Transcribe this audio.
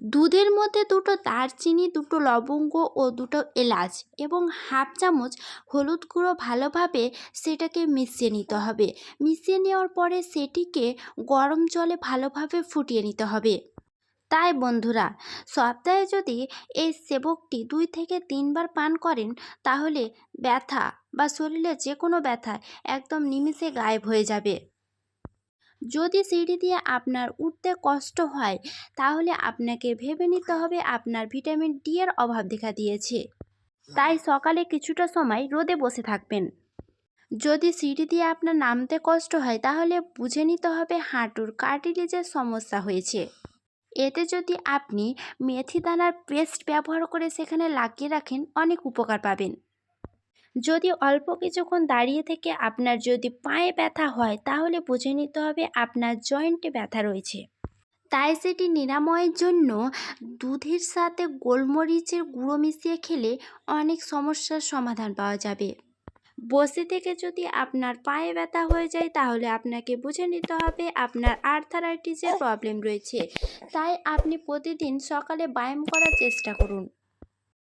দুধের মধ্যে দুটো দারচিনি, দুটো লবঙ্গ ও দুটো এলাচ এবং হাফ চামচ হলুদ গুঁড়ো ভালোভাবে সেটাকে মিশিয়ে নিতে হবে। মিশিয়ে নেওয়ার পরে সেটিকে গরম জলে ভালোভাবে ফুটিয়ে নিতে হবে। তাই বন্ধুরা, সপ্তাহে যদি এই সেবকটি দুই থেকে তিনবার পান করেন, তাহলে ব্যথা বা শরীরে যে কোনো ব্যথা একদম নিমিষে গায়েব হয়ে যাবে। যদি সিঁড়ি দিয়ে আপনার উঠতে কষ্ট হয়, তাহলে আপনাকে ভেবে নিতে হবে আপনার ভিটামিন ডি এর অভাব দেখা দিয়েছে। তাই সকালে কিছুটা সময় রোদে বসে থাকবেন। যদি সিঁড়ি দিয়ে আপনার নামতে কষ্ট হয়, তাহলে বুঝে নিতে হবে হাঁটুর কার্টিলেজের সমস্যা হয়েছে। এতে যদি আপনি মেথি দানার পেস্ট ব্যবহার করে সেখানে লাগিয়ে রাখেন, অনেক উপকার পাবেন। যদি অল্প কিছুক্ষণ দাঁড়িয়ে থেকে আপনার যদি পায়ে ব্যথা হয়, তাহলে বুঝে নিতে হবে আপনার জয়েন্টে ব্যথা রয়েছে। তাই সেটি নিরাময়ের জন্য দুধের সাথে গোলমরিচের গুঁড়ো মিশিয়ে খেলে অনেক সমস্যার সমাধান পাওয়া যাবে। বসে থেকে যদি আপনার পায়ে ব্যথা হয়ে যায়, তাহলে আপনাকে বুঝে নিতে হবে আপনার আর্থারাইটিসের প্রবলেম রয়েছে। তাই আপনি প্রতিদিন সকালে ব্যায়াম করার চেষ্টা করুন।